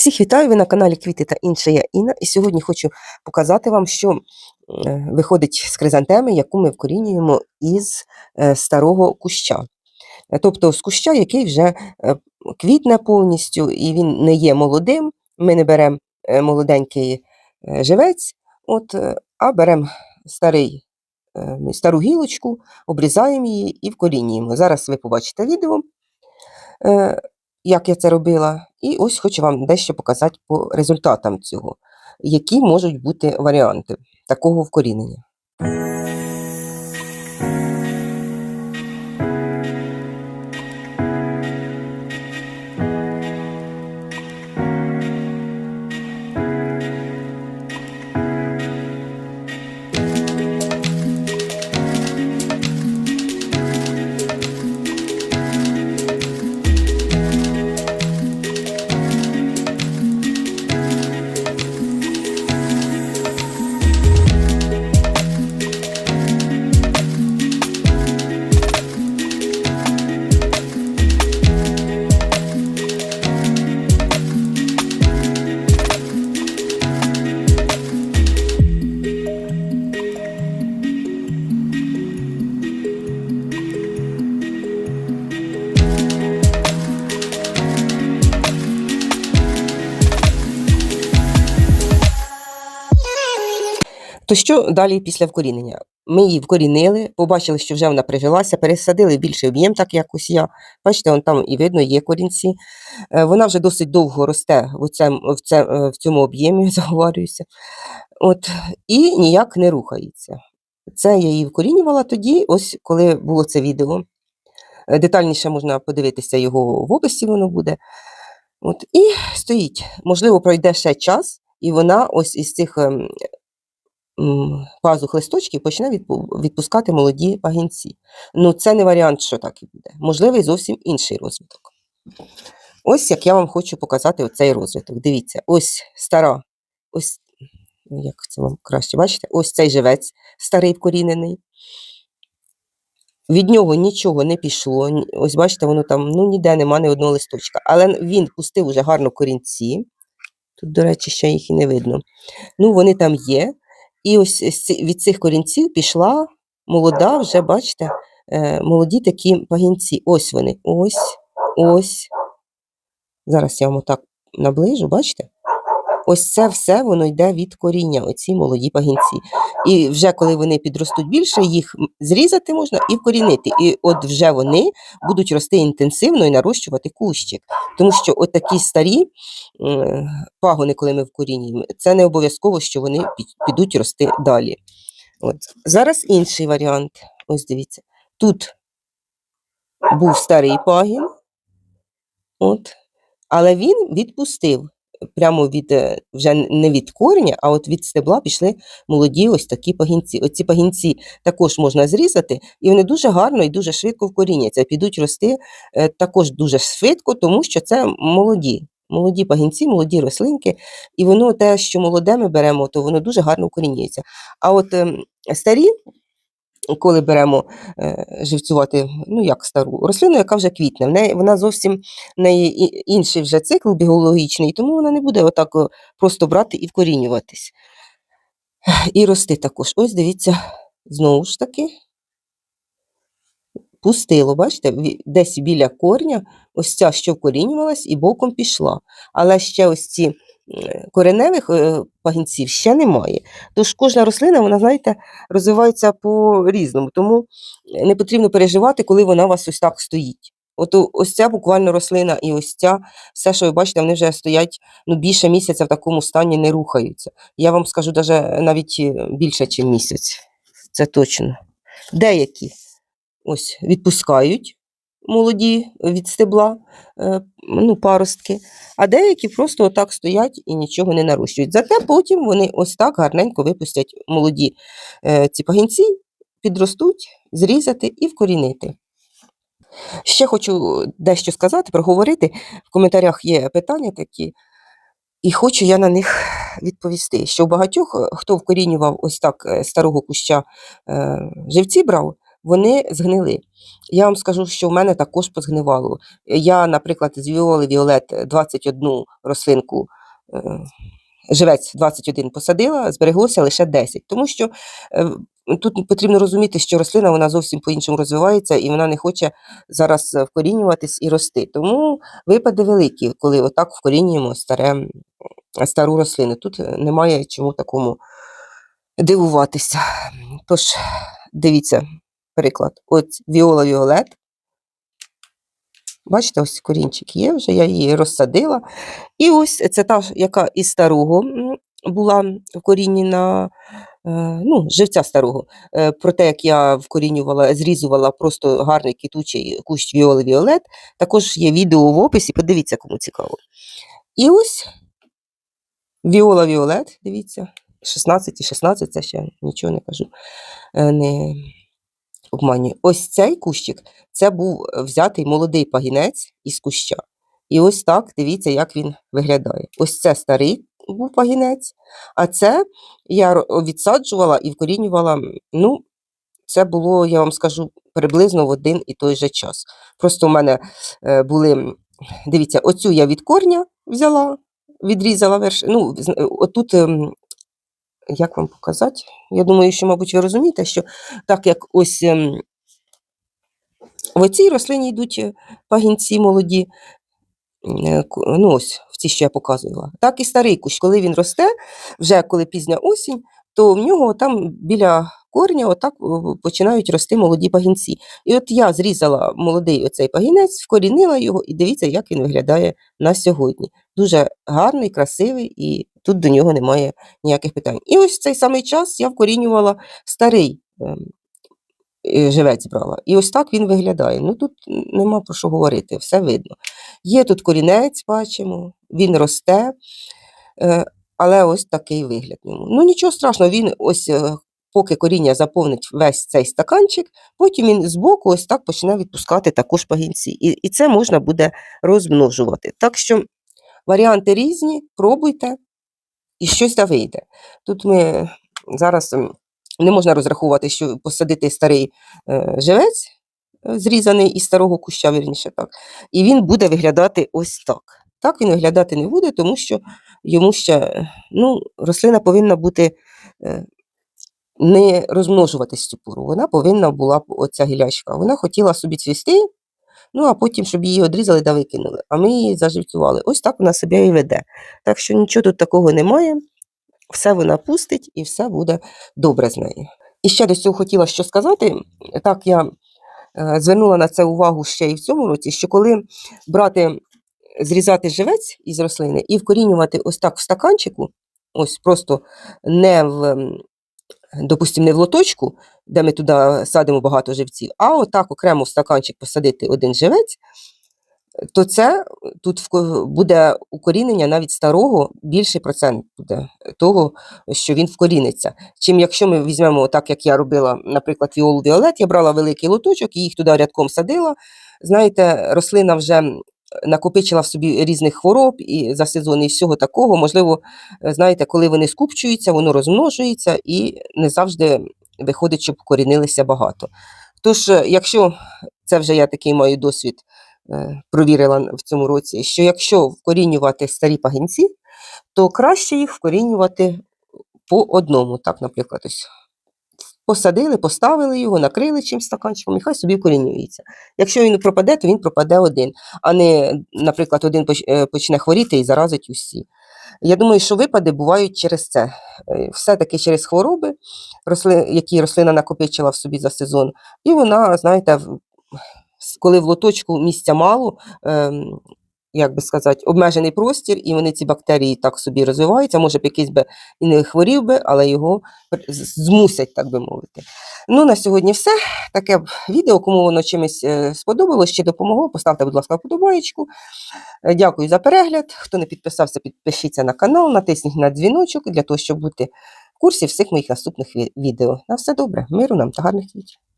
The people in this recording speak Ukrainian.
Всіх вітаю, ви на каналі Квіти та інше я Інна. І сьогодні хочу показати вам, що е, виходить з кризантеми, яку ми вкорінюємо із е, старого куща. Е, Тобто з куща, який вже квітне повністю, і він не є молодим. Ми не беремо молоденький живець, от, а беремо старий, стару гілочку, обрізаємо її і вкорінюємо. Зараз ви побачите відео. Як я це робила. І ось хочу вам дещо показати по результатам цього, які можуть бути варіанти такого вкорінення. То що далі після вкорінення? Ми її вкорінили, побачили, що вже вона прижилася, пересадили більший об'єм, так як ось я. Бачите, там і видно, є корінці. Е, Вона вже досить довго росте в, цем, в, це, е, в цьому об'ємі, заговорююся. От, і ніяк не рухається. Це я її вкорінювала тоді, ось коли було це відео. Е, Детальніше можна подивитися його в описі, воно буде. От, і стоїть. Можливо, пройде ще час, і вона ось із цих ем, пазух листочків почне відпускати молоді пагінці. Ну, це не варіант, що так і буде. Можливий зовсім інший розвиток. Ось як я вам хочу показати оцей розвиток. Дивіться, ось стара, ось ну, як це вам краще бачите, ось цей живець старий вкорінений. Від нього нічого не пішло. Ось бачите, воно там ну, ніде нема ні одного листочка. Але він пустив уже гарно корінці. Тут, до речі, ще їх і не видно. Ну, вони там є. І ось від цих корінців пішла молода, вже бачите, е, молоді такі пагінці. Ось вони. Ось, ось. Зараз я вам отак наближу, бачите? Ось це все воно йде від коріння, оці молоді пагінці. І вже коли вони підростуть більше, їх зрізати можна і вкорінити. І от вже вони будуть рости інтенсивно і нарощувати кущик. Тому що от такі старі пагони, коли ми вкорінюємо, це не обов'язково, що вони підуть рости далі. От. Зараз інший варіант. Ось дивіться. Тут був старий пагін, от, але він відпустив. Прямо від е, вже не від корня, а от від стебла пішли молоді ось такі пагінці. Оці пагінці також можна зрізати, і вони дуже гарно і дуже швидко вкоріняться. Підуть рости е, також дуже швидко, тому що це молоді. Молоді пагінці, молоді рослинки, і воно те, що молоде ми беремо, то воно дуже гарно вкорінюється. А от ем, старі, коли беремо е, живцювати, ну як стару рослину, яка вже квітне, в неї вона зовсім в неї інший вже цикл біологічний, тому вона не буде отак просто брати і вкорінюватись. І рости також. Ось дивіться, знову ж таки, пустило, бачите, десь біля корня, ось ця, що вкорінювалась, і боком пішла. Але ще ось ці кореневих е, пагінців ще немає. Тож кожна рослина, вона, знаєте, розвивається по-різному, тому не потрібно переживати, коли вона у вас ось так стоїть. От ось ця буквально рослина і ось ця, все, що ви бачите, вони вже стоять ну, більше місяця в такому стані не рухаються. Я вам скажу даже навіть е, більше, ніж місяць. Це точно. Деякі ось відпускають молоді від стебла, е, ну, паростки, а деякі просто отак стоять і нічого не нарощують. Зате потім вони ось так гарненько випустять молоді е, ці пагінці, підростуть, зрізати і вкорінити. Ще хочу дещо сказати, проговорити. В коментарях є питання такі, і хочу я на них відповісти, що у багатьох, е, хто вкорінював ось так е, старого куща е, живці брав, вони згнили. Я вам скажу, що в мене також позгнивало. Я, наприклад, з Віоли Віолет 21 рослинку, е, живець 21 посадила, збереглося лише 10. Тому що е, тут потрібно розуміти, що рослина вона зовсім по-іншому розвивається і вона не хоче зараз е, вкорінюватись і рости. Тому випади великі, коли отак вкорінюємо старе, стару рослину. Тут е, немає чому такому дивуватися. Тож, дивіться, приклад. От Віола Віолет. Бачите, ось корінчик є вже, я її розсадила. І ось це та, яка із старого була вкорінена, е, ну, живця старого. Е, Про те, як я вкорінювала, зрізувала просто гарний квітучий кущ Віоли Віолет, також є відео в описі, подивіться, кому цікаво. І ось Віола Віолет, дивіться, 16 і 16, це ще нічого не кажу, е, не обманюю. Ось цей кущик, це був е, взятий молодий пагінець із куща. І ось так, дивіться, як він виглядає. Ось це старий був пагінець, а це я відсаджувала і вкорінювала, ну, це було, я вам скажу, приблизно в один і той же час. Просто у мене е, були, дивіться, оцю я від корня взяла, відрізала верш. Ну, е, отут, ем, як вам показати? Я думаю, що, мабуть, ви розумієте, що так як ось ем, в цій рослині йдуть е, пагінці молоді, е, ну ось в цій, що я показувала. Так і старий кущ, коли він росте, вже коли пізня осінь, то в нього там біля корня отак починають рости молоді пагінці. І от я зрізала молодий оцей пагінець, вкорінила його, і дивіться, як він виглядає на сьогодні. Дуже гарний, красивий, і тут до нього немає ніяких питань. І ось в цей самий час я вкорінювала старий ем, е, живець брала. І ось так він виглядає. Ну тут нема про що говорити, все видно. Є тут корінець, бачимо, він росте, е, але ось такий вигляд в ньому. Ну нічого страшного, він ось. е, Поки коріння заповнить весь цей стаканчик, потім він збоку ось так почне відпускати також пагінці. І, і це можна буде розмножувати. Так що варіанти різні, пробуйте, і щось та вийде. Тут ми зараз не можна розраховувати, що посадити старий е, живець, е, зрізаний із старого куща, вірніше так, і він буде виглядати ось так. Так він виглядати не буде, тому що йому ще ну, рослина повинна бути е, не розмножуватись цю пору. Вона повинна була оця гілячка. Вона хотіла собі цвісти, ну а потім, щоб її одрізали та викинули. А ми її заживцювали. Ось так вона себе і веде. Так що нічого тут такого немає. Все вона пустить і все буде добре з нею. І ще до цього хотіла що сказати. Так, я е, звернула на це увагу ще і в цьому році, що коли брати, зрізати живець із рослини і вкорінювати ось так в стаканчику, ось просто не в, м, допустим, не в лоточку, де ми туди садимо багато живців, а отак окремо в стаканчик посадити один живець, то це тут буде укорінення навіть старого більший процент буде того, що він вкоріниться. Чим якщо ми візьмемо так, як я робила, наприклад, віолу Віолет, я брала великий лоточок і їх туди рядком садила. Знаєте, рослина вже накопичила в собі різних хвороб і за сезон, і всього такого. Можливо, е, знаєте, коли вони скупчуються, воно розмножується і не завжди виходить, щоб корінилися багато. Тож, е, якщо це вже я такий маю досвід, е, провірила в цьому році, що якщо вкорінювати старі пагінці, то краще їх вкорінювати по одному. Так, наприклад, ось посадили, поставили його, накрили чимсь стаканчиком, і хай собі вкорінюється. Якщо він пропаде, то він пропаде один, а не, наприклад, один е, почне хворіти і заразить усі. Я думаю, що випади бувають через це. Е, Все-таки через хвороби, які рослина накопичила в собі за сезон, і вона, знаєте, коли в лоточку місця мало, ем, як би сказати, обмежений простір, і вони ці бактерії так собі розвиваються. Може б якийсь би і не хворів би, але його змусять, так би мовити. Ну, на сьогодні все. Таке відео, кому воно чимось е, сподобалось чи допомогло, поставте, будь ласка, вподобаєчку. Е, Дякую за перегляд. Хто не підписався, підпишіться на канал, натисніть на дзвіночок для того, щоб бути в курсі всіх моїх наступних відео. На все добре, миру нам та гарних квітів.